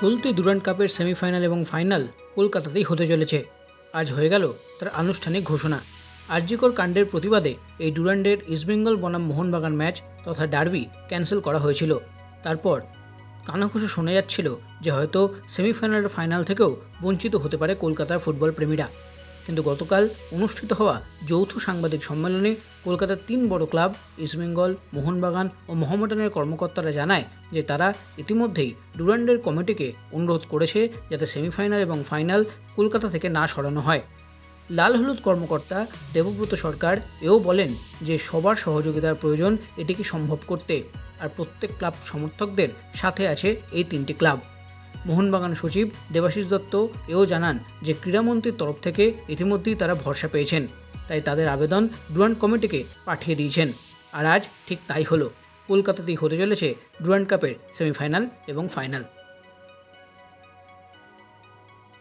চলতি ডুরান্ড কাপের সেমিফাইনাল এবং ফাইনাল কলকাতাতেই হতে চলেছে। আজ হয়ে গেল তার আনুষ্ঠানিক ঘোষণা। আর্যিকর কাণ্ডের প্রতিবাদে এই ডুরান্ডের ইস্টবেঙ্গল বনাম মোহনবাগান ম্যাচ তথা ডার্বি ক্যান্সেল করা হয়েছিল। তারপর কানাঘুষো শোনা যাচ্ছিল যে হয়তো সেমিফাইনাল ফাইনাল থেকেও বঞ্চিত হতে পারে কলকাতার ফুটবল প্রেমীরা। কিন্তু গতকাল অনুষ্ঠিত হওয়া যৌথ সাংবাদিক সম্মেলনে কলকাতার তিন বড় ক্লাব ইস্টবেঙ্গল মোহনবাগান ও মোহামেডানের কর্মকর্তারা জানায় যে তারা ইতিমধ্যেই ডুরান্ডের কমিটিকে অনুরোধ করেছে যাতে সেমিফাইনাল এবং ফাইনাল কলকাতা থেকে না সরানো হয়। লাল হলুদ কর্মকর্তা দেবব্রত সরকার এও বলেন যে সবার সহযোগিতার প্রয়োজন এটিকে সম্ভব করতে, আর প্রত্যেক ক্লাব সমর্থকদের সাথে আছে এই তিনটি ক্লাব। মোহনবাগান সচিব দেবাশিস দত্ত এও জানান যে ক্রীড়ামন্ত্রীর তরফ থেকে ইতিমধ্যেই তারা ভরসা পেয়েছেন, তাই তাদের আবেদন ডুরান্ড কমিটিকে পাঠিয়ে দিয়েছেন। আর আজ ঠিক তাই হলো। কলকাতাতেই হতে চলেছে ডুরান্ড কাপের সেমিফাইনাল এবং ফাইনাল।